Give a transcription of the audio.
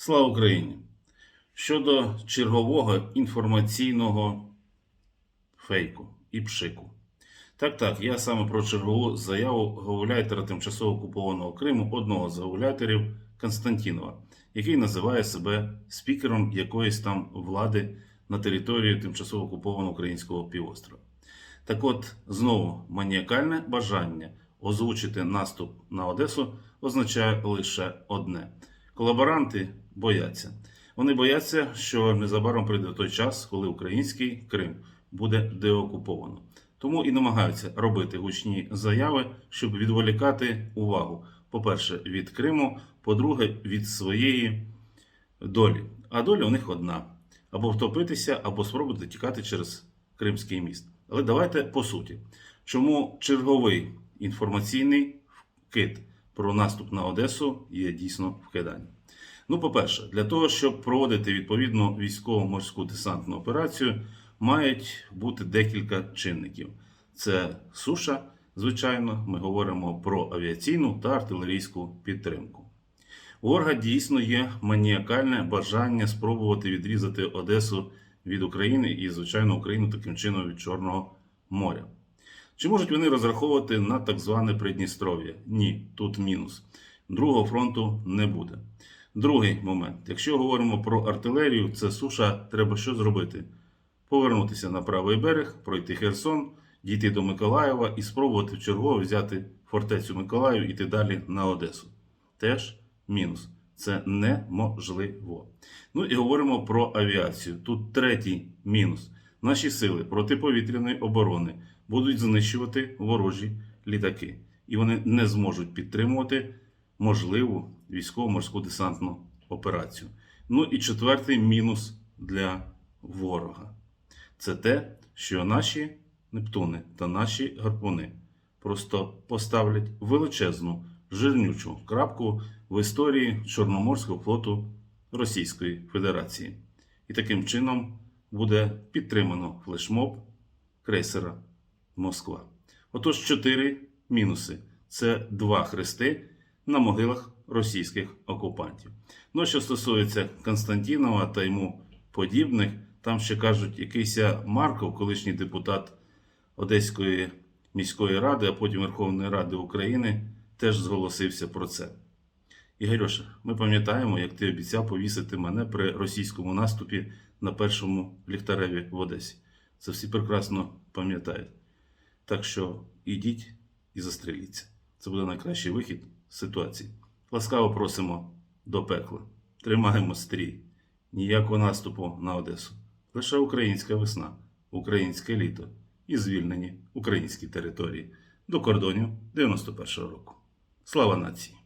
Слава Україні! Щодо чергового інформаційного фейку і пшику. Так, так, я саме про чергову заяву гауляйтера тимчасово окупованого Криму, одного з гауляйтерів Константінова, який називає себе спікером якоїсь там влади на території тимчасово окупованого українського півострова. Так от, знову маніакальне бажання озвучити наступ на Одесу означає лише одне: колаборанти бояться. Вони бояться, що незабаром прийде той час, коли український Крим буде деокуповано. Тому і намагаються робити гучні заяви, щоб відволікати увагу, по-перше, від Криму, по-друге, від своєї долі. А доля у них одна: або втопитися, або спробувати тікати через Кримський міст. Але давайте по суті, чому черговий інформаційний вкид про наступ на Одесу є дійсно вкиданням. Ну, по-перше, для того, щоб проводити відповідну військово-морську десантну операцію, мають бути декілька чинників: це суша, звичайно, ми говоримо про авіаційну та артилерійську підтримку. У Орга дійсно є маніакальне бажання спробувати відрізати Одесу від України і, звичайно, Україну таким чином від Чорного моря. Чи можуть вони розраховувати на так зване Придністров'я? Ні, тут мінус. Другого фронту не буде. Другий момент: якщо говоримо про артилерію, це суша, треба що зробити? Повернутися на правий берег, пройти Херсон, дійти до Миколаєва і спробувати вчергово взяти фортецю Миколаїв і йти далі на Одесу. Теж мінус. Це неможливо. Ну і говоримо про авіацію. Тут третій мінус. Наші сили протиповітряної оборони будуть знищувати ворожі літаки, і вони не зможуть підтримувати можливу військово-морську десантну операцію. Ну і четвертий мінус для ворога це те, що наші Нептуни та наші гарпуни просто поставлять величезну жирнючу крапку в історії Чорноморського флоту Російської Федерації. І таким чином буде підтримано флешмоб крейсера Москва. Отож, чотири мінуси: це два хрести на могилах російських окупантів. Ну, що стосується Константінова та йому подібних, там ще кажуть, якийсь Марков, колишній депутат Одеської міської ради, а потім Верховної Ради України, теж зголосився про це. Ігорюша, ми пам'ятаємо, як ти обіцяв повісити мене при російському наступі на першому ліхтареві в Одесі. Це всі прекрасно пам'ятають. Так що ідіть і застреліться. Це буде найкращий вихід з ситуації. Ласкаво просимо до пекла. Тримаємо стрій. Ніякого наступу на Одесу. Лише українська весна, українське літо і звільнені українські території до кордонів 91-го року. Слава нації!